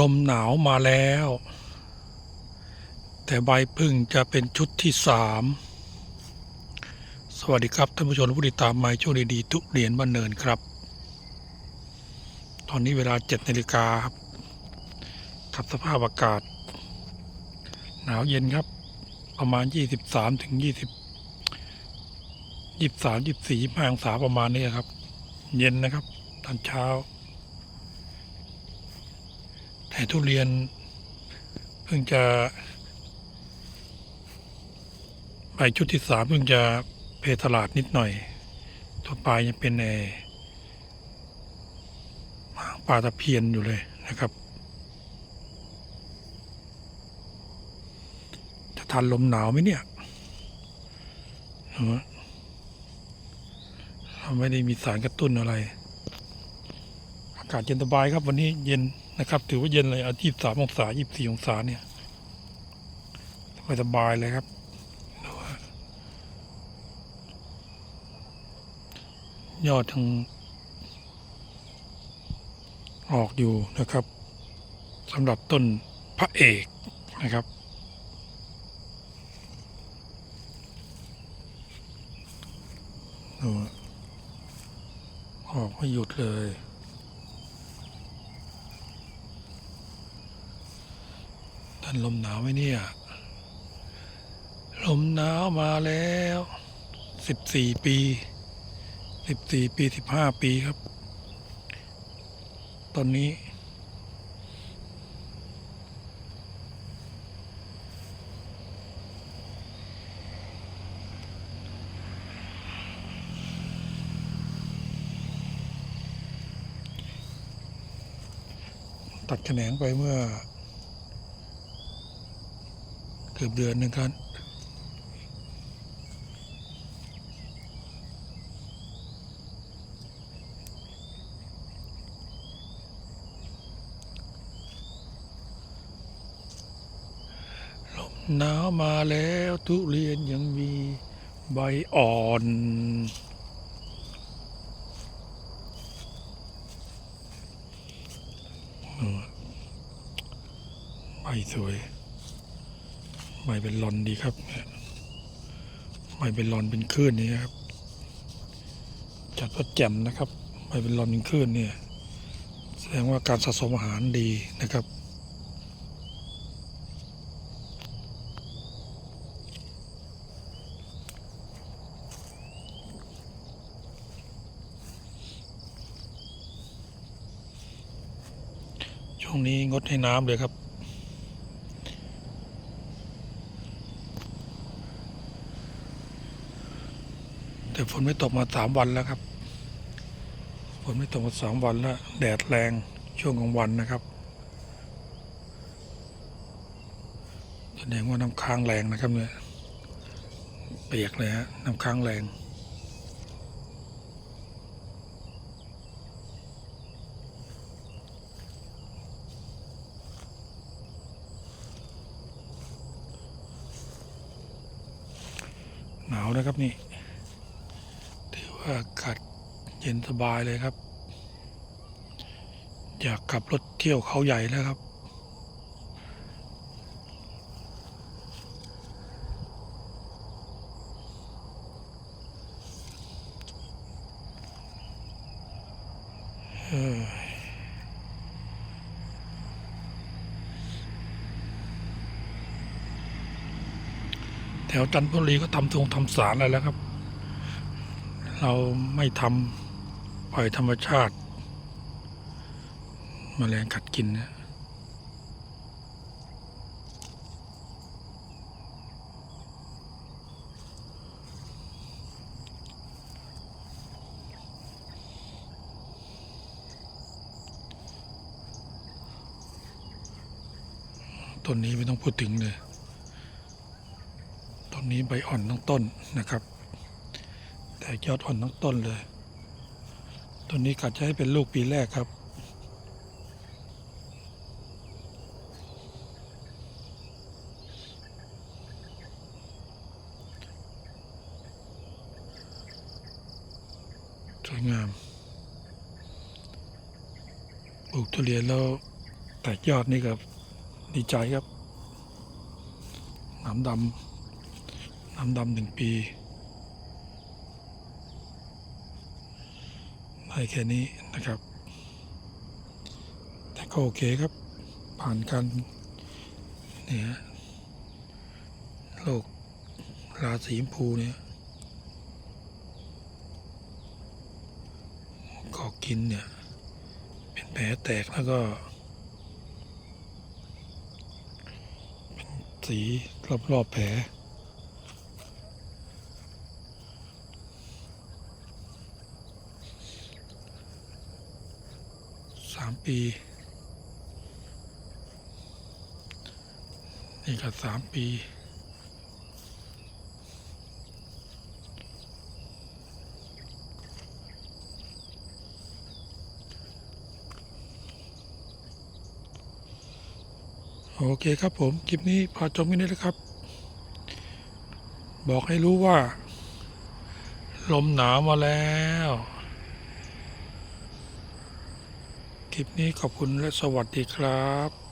ลมหนาวมาแล้ว แต่ใบพึ่งจะเป็นชุดที่สามสวัสดีครับท่านผู้ชมผู้ติดตามไมช่วงดีๆทุเรียนบ้านเนินครับ ตอนนี้เวลาเจ็ดนาฬิกาครับกับสภาพอากาศ หนาวเย็นครับ ประมาณยี่สิบสามถึงยี่สิบยี่สามยี่สี่ยี่ห้าองศาประมาณนี้ครับ เย็นนะครับ ตอนเช้า ทุเรียน เพิ่งจะใบชุดที่สามเพิ่งจะเพตลาดนิดหน่อย ตัวปลายยังเป็นเออหาปลาตะเพียนอยู่เลยนะครับ จะทันลมหนาวไหมเนี่ยเออเราไม่ได้มีสารกระตุ้นอะไราศเย็นสบายครับ วันนี้เย็นนะครับ ถือว่าเย็นเลยอายี่สามองศายี่สี่องศาเนี่ยสบายสบายเลยครับ ยอดทั้งออกอยู่นะครับสำหรับต้นพระเอกนะครับ ออกไม่หยุดเลย ท่าน ลมหนาวไหมเนี่ย ลมหนาวมาแล้วสิบสี่ปีสิบสี่ปีสิบห้าปีครับ ตอนนี้ ตัดแขนงไปเมื่อ เกือบเดือนหนึ่งครับลมหนาวมาแล้วทุเรียนยังมีใบอ่อน ใบสวย ใบเป็นลอนดีครับเนี่เป็นลอนเป็นคลื่นนี่ครับ จัดว่าแจ่มนะครับใบเป็นลอนเป็นคลื่นเนี่ยแสดงว่าการสะสมอาหารดีนะครับช่วงนี้งดให้น้ำเลยครับ แต่ฝนไม่ตกมาสามวันแล้วครับฝนไม่ตกมาสามวันแล้ว แดดแรงช่วงกลางวันนะครับแสดงว่าน้ำค้างแรงนะครับเนี่ยเปียกเลยฮะน้ำค้างแรงหนาวนะครับนี่ อากาศเย็นสบายเลยครับ อยากขับรถเที่ยวเขาใหญ่แล้วครับ เออแถวจันทบุรีก็ทำทรงทำสารอะไรแล้วครับ เราไม่ทำปล่อยธรรมชาติมแมลงกัดกินนะต้นนี้ไม่ต้องพูดถึงเลย ต้นนี้ใบอ่อนทั้งต้นนะครับ แต่ยอดอ่อนทั้งต้นเลยต้นนี้กัดจะให้เป็นลูกปีแรกครับสวยงาม ปลูกทุเรียนแล้วแตกยอดนี่ก็ดีใจครับ น้ำดำ น้ำดำหนึ่งปี ได้แค่นี้นะครับ แต่ก็โอเคครับ ผ่านการเนี่ยโรคราสีมพูเนี่ยก็กินเนี่ย เป็นแผลแตกแล้วก็เป็นสีรอบๆแผล สามปี นี่ก็สามปี โอเคครับผม คลิปนี้พอจบกันนี้แล้วครับ บอกให้รู้ว่า ลมหนาวมาแล้ว ค ลิปนี้ขอบคุณและสวัสดีครับ